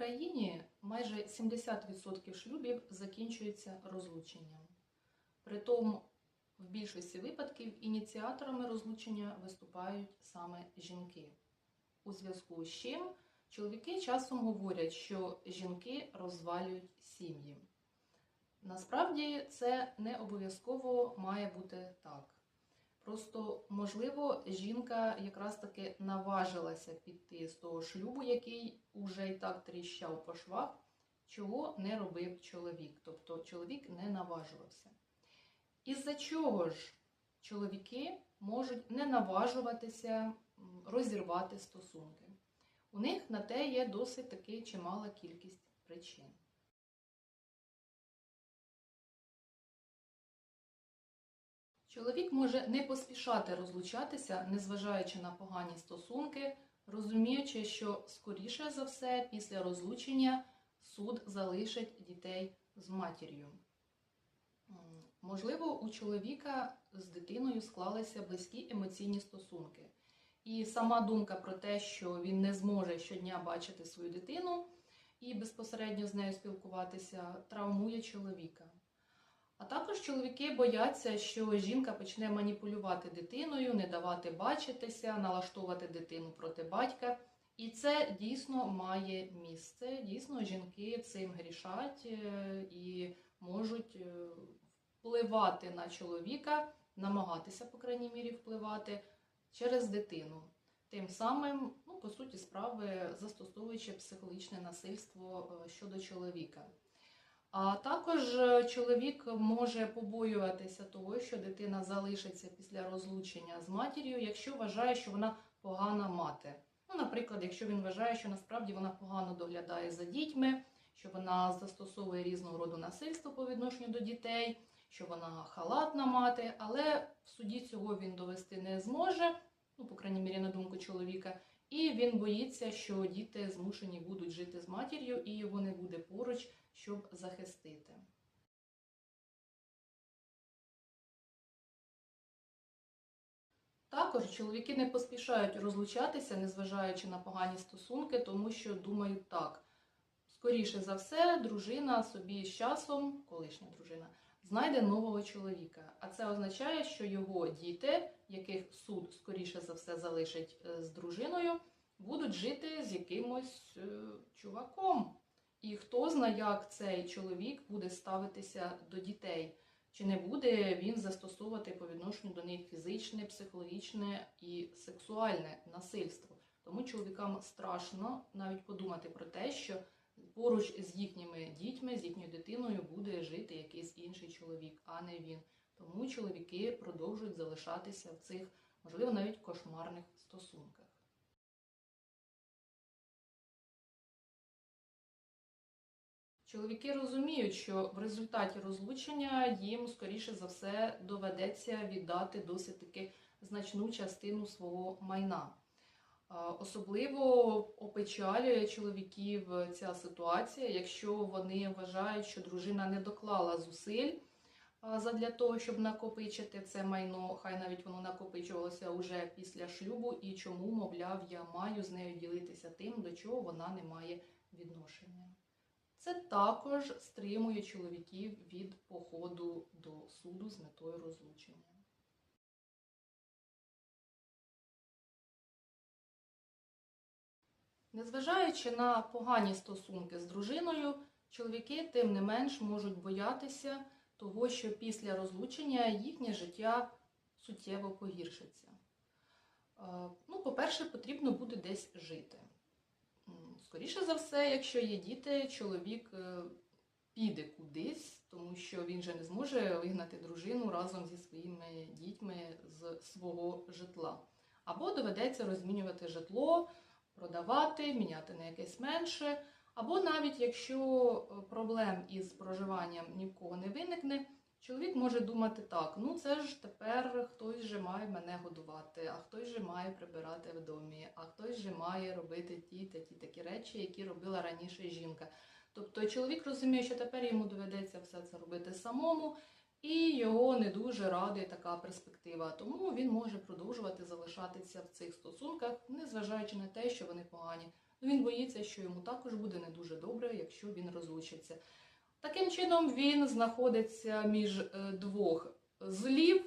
Україні майже 70% шлюбів закінчується розлученням. Притому в більшості випадків ініціаторами розлучення виступають саме жінки. У зв'язку з чим чоловіки часом говорять, що жінки розвалюють сім'ї. Насправді це не обов'язково має бути так. Просто, можливо, жінка якраз таки наважилася піти з того шлюбу, який уже і так тріщав по швах, чого не робив чоловік. Тобто чоловік не наважувався. Із-за чого ж чоловіки можуть не наважуватися розірвати стосунки? У них на те є досить таки чимала кількість причин. Чоловік може не поспішати розлучатися, незважаючи на погані стосунки, розуміючи, що скоріше за все після розлучення суд залишить дітей з матір'ю. Можливо, у чоловіка з дитиною склалися близькі емоційні стосунки. І сама думка про те, що він не зможе щодня бачити свою дитину і безпосередньо з нею спілкуватися, травмує чоловіка. А також чоловіки бояться, що жінка почне маніпулювати дитиною, не давати бачитися, налаштовувати дитину проти батька. І це дійсно має місце. Дійсно, жінки цим грішать е, і можуть е, впливати на чоловіка, намагатися, по крайній мірі, впливати через дитину. Тим самим, ну, по суті, справи застосовуючи психологічне насильство е, щодо чоловіка. А також е, чоловік може побоюватися того, що дитина залишиться після розлучення з матір'ю, якщо вважає, що вона погана мати. Ну, наприклад, якщо він вважає, що насправді вона погано доглядає за дітьми, що вона застосовує різного роду насильство по відношенню до дітей, що вона халатна мати, але в суді цього він довести не зможе, ну, по крайній мірі, на думку чоловіка. І він боїться, що діти змушені будуть жити з матір'ю, і його не буде поруч, щоб захистити. Також чоловіки не поспішають розлучатися, незважаючи на погані стосунки, тому що думають так. Скоріше за все, дружина собі з часом, колишня дружина, знайде нового чоловіка. А це означає, що його діти, яких суд скоріше за все залишить е, з дружиною, будуть жити з якимось е, чуваком. І хто знає, як цей чоловік буде ставитися до дітей. Чи не буде він застосовувати по відношенню до них фізичне, психологічне і сексуальне насильство? Тому чоловікам страшно навіть подумати про те, що поруч з їхніми дітьми, з їхньою дитиною буде жити якийсь інший чоловік, а не він. Тому чоловіки продовжують залишатися в цих, можливо, навіть кошмарних стосунках. Чоловіки розуміють, що в результаті розлучення їм, скоріше за все, доведеться віддати досить таки значну частину свого майна. Особливо опечалює чоловіків ця ситуація, якщо вони вважають, що дружина не доклала зусиль а, задля того, щоб накопичити це майно, хай навіть воно накопичувалося уже після шлюбу, і чому, мовляв, я маю з нею ділитися тим, до чого вона не має відношення. Це також стримує чоловіків від походу до суду з метою розлучення. Незважаючи на погані стосунки з дружиною, чоловіки тим не менш можуть боятися того, що після розлучення їхнє життя суттєво погіршиться. Е, Ну, по-перше, потрібно буде десь жити. Скоріше за все, якщо є діти, чоловік е, піде кудись, тому що він же не зможе вигнати дружину разом зі своїми дітьми з свого житла. Або доведеться розмінювати житло, продавати, міняти на якесь менше. Або навіть якщо е, проблем із проживанням ні в кого не виникне, чоловік може думати так: ну це ж тепер хтось же має мене годувати, а хтось же має прибирати в домі, а хтось же має робити ті та ті такі речі, які робила раніше жінка. Тобто чоловік розуміє, що тепер йому доведеться все це робити самому, і його не дуже радує така перспектива. Тому він може продовжувати залишатися в цих стосунках, незважаючи на те, що вони погані. Ну, Він боїться, що йому також буде не дуже добре, якщо він розлучиться. Таким чином, він знаходиться між е, двох злів,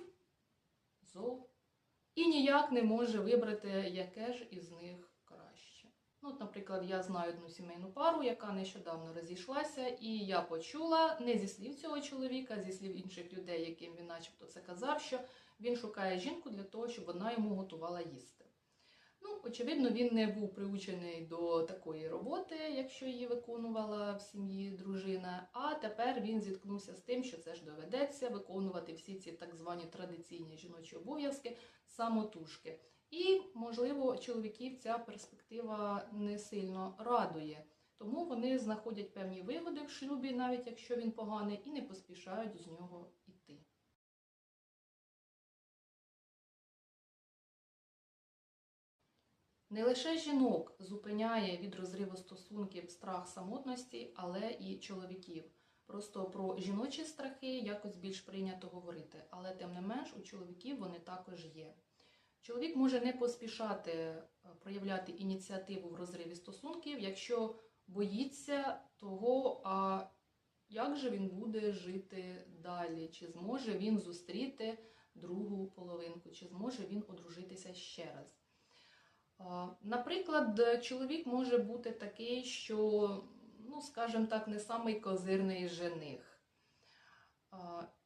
зол, і ніяк не може вибрати, яке ж із них краще. Ну, от, наприклад, я знаю одну сімейну пару, яка нещодавно розійшлася, і я почула не зі слів цього чоловіка, а зі слів інших людей, яким він начебто це казав, що він шукає жінку для того, щоб вона йому готувала їсти. Ну, очевидно, він не був приучений до такої роботи, якщо її виконувала в сім'ї дружина. А тепер він зіткнувся з тим, що це ж доведеться виконувати всі ці так звані традиційні жіночі обов'язки самотужки. І, можливо, чоловіків ця перспектива не сильно радує. Тому вони знаходять певні вигоди в шлюбі, навіть якщо він поганий, і не поспішають з нього Не лише жінок зупиняє від розриву стосунків страх самотності, але і чоловіків. Просто про жіночі страхи якось більш прийнято говорити, але тим не менш у чоловіків вони також є. Чоловік може не поспішати е, проявляти ініціативу в розриві стосунків, якщо боїться того, а як же він буде жити далі, чи зможе він зустріти другу половинку, чи зможе він одружитися ще раз. Наприклад, чоловік може бути такий, що, ну, скажімо так, не самий козирний жених.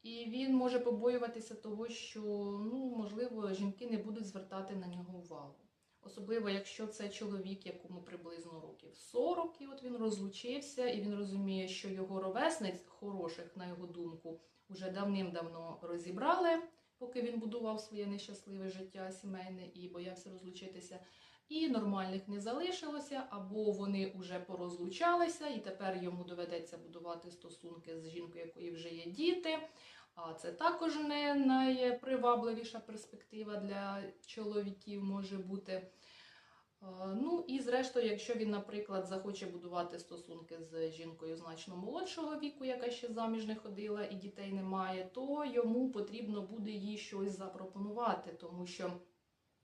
І він може побоюватися того, що, ну, можливо, жінки не будуть звертати на нього увагу. Особливо, якщо це чоловік, якому приблизно років 40, і от він розлучився, і він розуміє, що його ровесниць хороших, на його думку, уже давним-давно розібрали, поки він будував своє нещасливе життя сімейне і боявся розлучитися. І нормальних не залишилося, або вони вже порозлучалися, і тепер йому доведеться будувати стосунки з жінкою, якої вже є діти. А це також не найпривабливіша перспектива для чоловіків може бути. Ну і зрештою, якщо він, наприклад, захоче будувати стосунки з жінкою значно молодшого віку, яка ще заміж не ходила і дітей не має, то йому потрібно буде їй щось запропонувати, тому що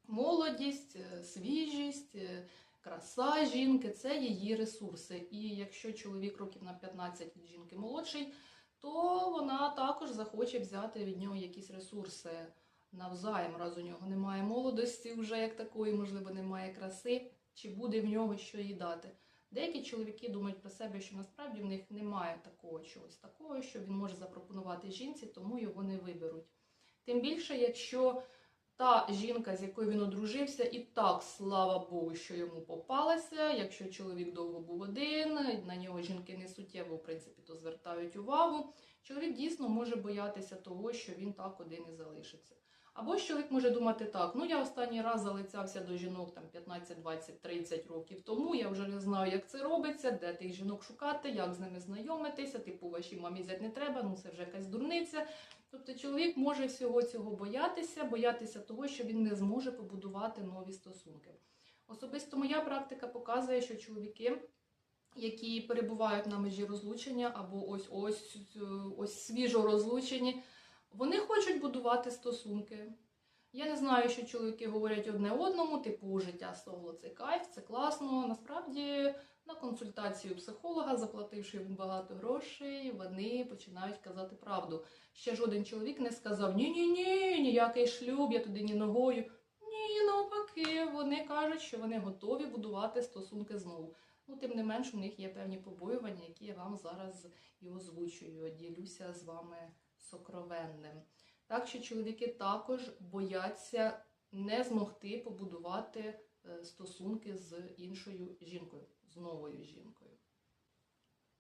молодість, е, свіжість, е, краса жінки це її ресурси. І якщо чоловік років на 15 від жінки молодший, то вона також захоче взяти від нього якісь ресурси навзаєм, раз у нього немає молодості, вже як такої, можливо, немає краси, чи буде в нього що їй дати. Деякі чоловіки думають про себе, що насправді в них немає такого чогось такого, що він може запропонувати жінці, тому його не виберуть. Тим більше, якщо та жінка, з якою він одружився, і так, слава Богу, що йому попалася. Якщо чоловік довго був один, на нього жінки не суттєво, в принципі, то звертають увагу. Чоловік дійсно може боятися того, що він так один і залишиться. Або чоловік може думати так: ну я останній раз залицявся до жінок там 15, 20, 30 років тому. Я вже не знаю, як це робиться, де тих жінок шукати, як з ними знайомитися. Типу, вашій мамі взяти не треба, ну це вже якась дурниця. Тобто чоловік може всього цього боятися, боятися того, що він не зможе побудувати нові стосунки. Особисто моя практика показує, що чоловіки, які перебувають на межі розлучення або ось ось ось свіжо розлучені, вони хочуть будувати стосунки. Я не знаю, що чоловіки говорять одне одному, типу життя соло це кайф, це класно. Насправді на консультацію психолога, заплативши йому багато грошей, вони починають казати правду. Ще жоден чоловік не сказав ні-ні ні, ніякий шлюб, я туди ні ногою. Ні, навпаки, вони кажуть, що вони готові будувати стосунки знову. Ну, тим не менш, у них є певні побоювання, які я вам зараз і озвучую. Ділюся з вами сокровенним. Так що чоловіки також бояться не змогти побудувати стосунки з іншою жінкою, з новою жінкою.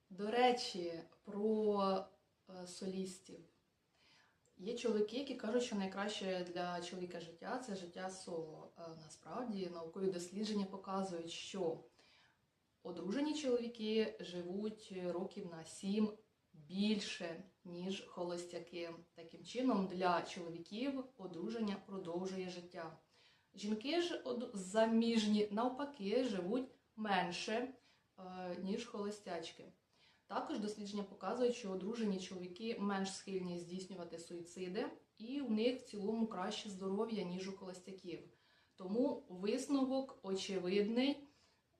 До речі, про солістів. Є чоловіки, які кажуть, що найкраще для чоловіка життя це життя соло. Насправді наукові дослідження показують, що одружені чоловіки живуть років на 7 більше, ніж холостяки. Таким чином, для чоловіків одруження продовжує життя. Жінки ж заміжні, навпаки, живуть менше, ніж холостячки. Також дослідження показують, що одружені чоловіки менш схильні здійснювати суїциди, і у них в цілому краще здоров'я, ніж у холостяків. Тому висновок очевидний.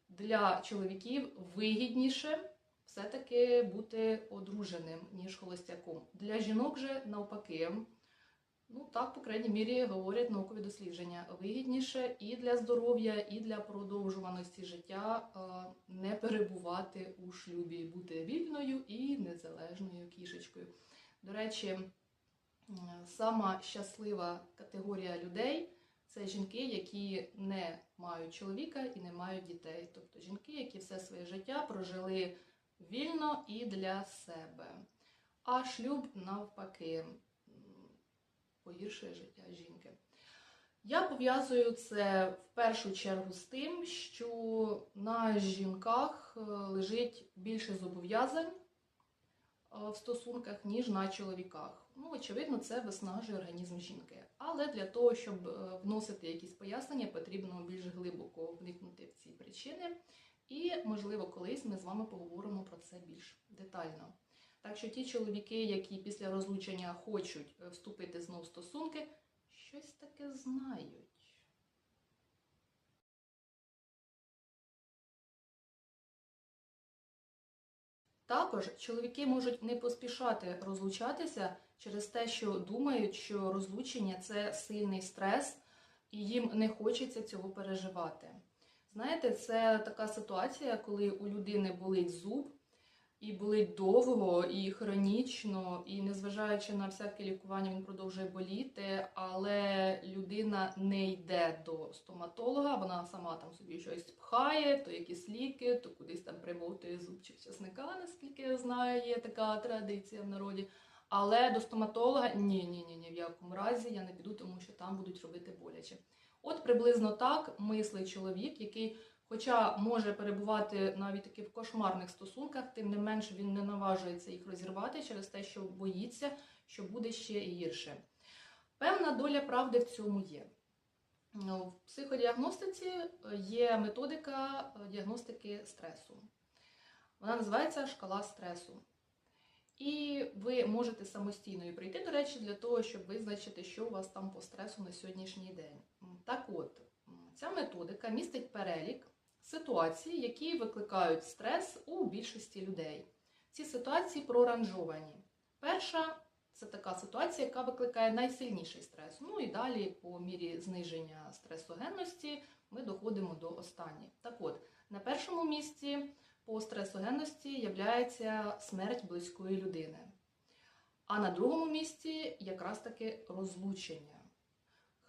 для чоловіків вигідніше все-таки бути одруженим, ніж холостяком. Для жінок же навпаки. Ну так, по крайній мірі, говорять наукові дослідження. Вигідніше і для здоров'я, і для продовжуваності життя е, не перебувати у шлюбі, бути вільною і незалежною кішечкою. До речі, сама щаслива категорія людей це жінки, які не мають чоловіка і не мають дітей. Тобто жінки, які все своє життя прожили вільно і для себе. А шлюб навпаки погіршує життя жінки. Я пов'язую це в першу чергу з тим, що на жінках е, лежить більше зобов'язань е, в стосунках, ніж на чоловіках. Ну, очевидно, це виснажує організм жінки. Але для того, щоб е, вносити якісь пояснення, потрібно більш глибоко вникнути в ці причини. І, можливо, колись ми з вами поговоримо про це більш детально. Так що ті чоловіки, які після розлучення хочуть е, вступити знову в стосунки, щось таке знають. Також чоловіки можуть не поспішати розлучатися через те, що думають, що розлучення це сильний стрес, і їм не хочеться цього переживати. Знаєте, це така ситуація, коли у людини болить зуб, і болить довго, і хронічно, і незважаючи на всяке лікування, він продовжує боліти, але людина не йде до стоматолога, вона сама там собі щось пхає, то якісь ліки, то кудись там примотує зубчик часника, наскільки я знаю, є така традиція в народі. Але до стоматолога ні, ні, ні, ні, в якому разі я не піду, тому що там будуть робити боляче. От приблизно так мислить чоловік, який, хоча може перебувати навіть таки в кошмарних стосунках, тим не менш він не наважується їх розірвати через те, що боїться, що буде ще гірше. Певна доля правди в цьому є. Ну, В психодіагностиці є методика е, діагностики стресу. Вона називається шкала стресу. І ви можете самостійно прийти, до речі, для того, щоб визначити, що у вас там по стресу на сьогоднішній день. Так от, ця методика містить перелік ситуацій, які викликають стрес у більшості людей. Ці ситуації проранжовані. Перша це така ситуація, яка викликає найсильніший стрес. Ну і далі, по мірі зниження стресогенності, ми доходимо до останньої. Так от, на першому місці по стресогенності являється смерть близької людини. А на другому місці якраз таки розлучення.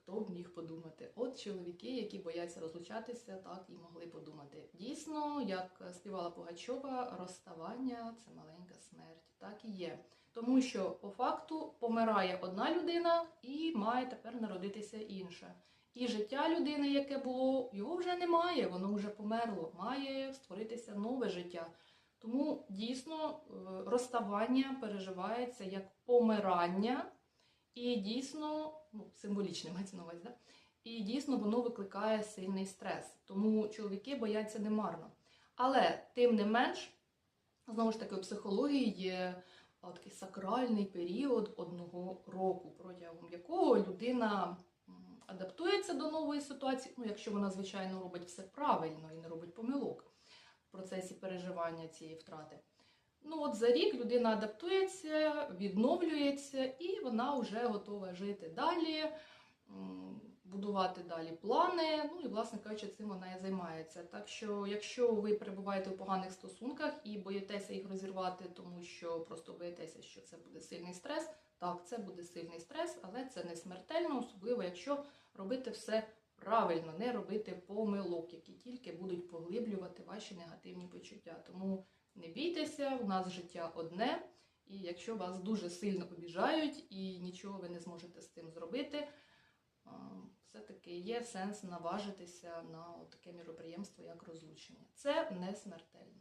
Хто б міг подумати? От чоловіки, які бояться розлучатися, так і могли подумати. Дійсно, як співала Пугачова, розставання це маленька смерть. Так і є. Тому що по факту помирає одна людина і має тепер народитися інша. І життя людини, яке було, його вже немає, воно вже померло, має створитися нове життя. Тому дійсно е, розставання переживається як помирання, і дійсно, ну, символічне мається на увазі, да? і дійсно воно викликає сильний стрес. Тому чоловіки бояться немарно. Але тим не менш, знову ж таки, у психології є такий сакральний період одного року, протягом якого людина адаптується до нової ситуації, ну, якщо вона, звичайно, робить все правильно і не робить помилок в процесі переживання цієї втрати. Ну, от за рік людина адаптується, відновлюється, і вона вже готова жити далі, будувати далі плани. Ну і, власне кажучи, цим вона і займається. Так що, якщо ви перебуваєте у поганих стосунках і боїтеся їх розірвати, тому що просто боїтеся, що це буде сильний стрес, так, це буде сильний стрес, але це не смертельно, особливо якщо робити все правильно, не робити помилок, які тільки будуть поглиблювати ваші негативні почуття. Тому не бійтеся, у нас життя одне, і якщо вас дуже сильно обіжають і нічого ви не зможете з цим зробити, все-таки є сенс наважитися на таке міроприємство, як розлучення. Це не смертельно.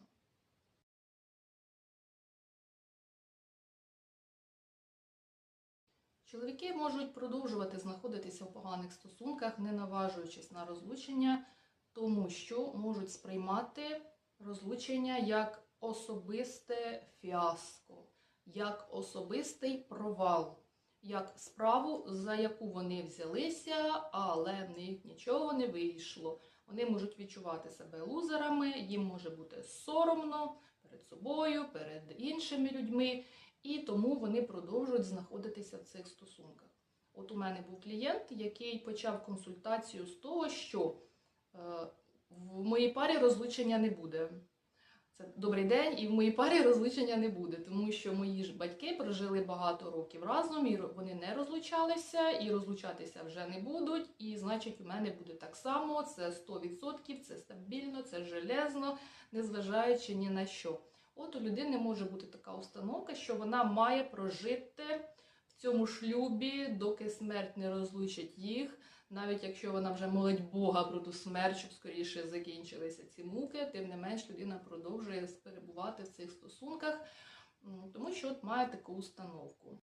Чоловіки можуть продовжувати знаходитися в поганих стосунках, не наважуючись на розлучення, тому що можуть сприймати розлучення як особисте фіаско, як особистий провал, як справу, за яку вони взялися, але в них нічого не вийшло. Вони можуть відчувати себе лузерами, їм може бути соромно перед собою, перед іншими людьми, і тому вони продовжують знаходитися в цих стосунках. От у мене був клієнт, який почав консультацію з того, що е, в моїй парі розлучення не буде. Це добрий день, і в моїй парі розлучення не буде, тому що мої ж батьки прожили багато років разом, і вони не розлучалися, і розлучатися вже не будуть. І значить, у мене буде так само. Це 100%, це стабільно, це железно, незважаючи ні на що. От у людини може бути така установка, що вона має прожити в цьому шлюбі, доки смерть не розлучить їх. Навіть якщо вона вже молить Бога про ту смерть, щоб скоріше закінчилися ці муки, тим не менш людина продовжує перебувати в цих стосунках, тому що от має таку установку.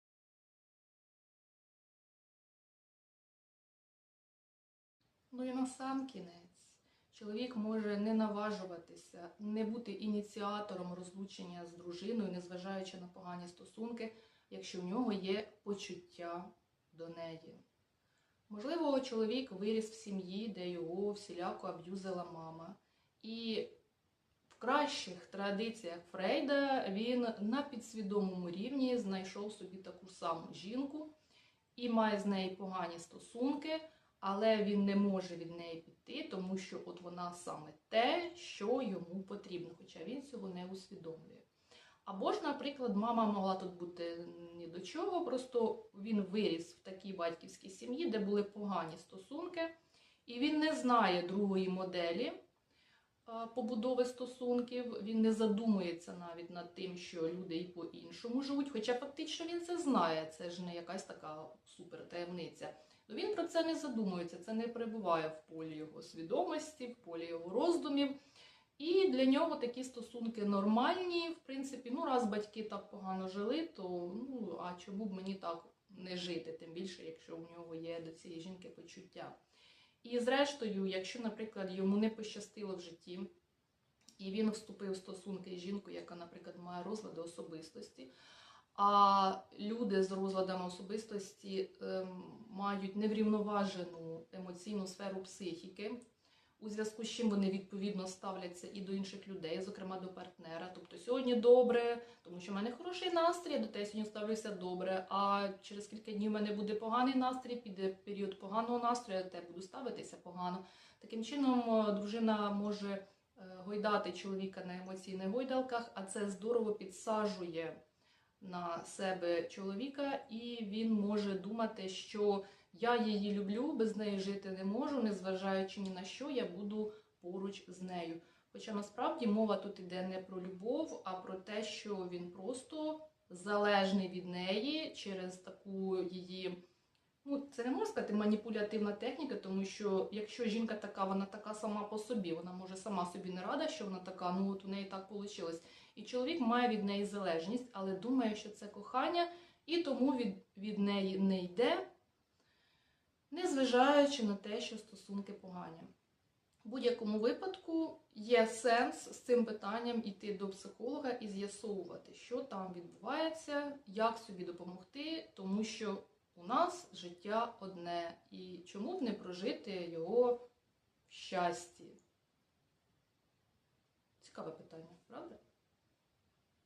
Ну і на сам кінець. Чоловік може не наважуватися, не бути ініціатором розлучення з дружиною, незважаючи на погані стосунки, якщо в нього є почуття до неї. Можливо, чоловік виріс в сім'ї, де його всіляко аб'юзила мама. І в кращих традиціях Фрейда він на підсвідомому рівні знайшов собі таку саму жінку і має з нею погані стосунки, але він не може від неї піти, тому що от вона саме те, що йому потрібно, хоча він цього не усвідомлює. Або ж, наприклад, мама могла тут бути ні до чого, просто він виріс в такій батьківській сім'ї, де були погані стосунки, і він не знає другої моделі е, побудови стосунків. Він не задумується навіть над тим, що люди і по-іншому живуть. Хоча фактично він це знає, це ж не якась така супертаємниця. Ну він про це не задумується, це не перебуває в полі його свідомості, в полі його роздумів. І для нього такі стосунки нормальні. В принципі, ну раз батьки так погано жили, то ну а чому б мені так не жити, тим більше, якщо у нього є до цієї жінки почуття. І зрештою, якщо, наприклад, йому не пощастило в житті, і він вступив в стосунки з жінкою, яка, наприклад, має розлади особистості, а люди з розладами особистості ем, мають неврівноважену емоційну сферу психіки, у зв'язку з чим вони відповідно ставляться і до інших людей, зокрема до партнера. Тобто сьогодні добре, тому що в мене хороший настрій, я до тебе сьогодні ставлюся добре. А через кілька днів в мене буде поганий настрій, піде період поганого настрою, я до тебе буду ставитися погано. Таким чином, е, дружина може е, гойдати чоловіка на емоційних гойдалках, а це здорово підсаджує на себе чоловіка, і він може думати, що я її люблю, без неї жити не можу, незважаючи ні на що, я буду поруч з нею. Хоча насправді мова тут іде не про любов, а про те, що він просто залежний від неї через таку її. Ну, це не можна сказати маніпулятивна техніка, тому що якщо жінка така, вона така сама по собі, вона може сама собі не рада, що вона така, ну от у неї так вийшло. І чоловік має від неї залежність, але думає, що це кохання, і тому від, від неї не йде, незважаючи на те, що стосунки погані. В будь-якому випадку є сенс з цим питанням йти до психолога і з'ясовувати, що там відбувається, як собі допомогти, тому що у нас життя одне, і чому б не прожити його в щасті? Цікаве питання, правда?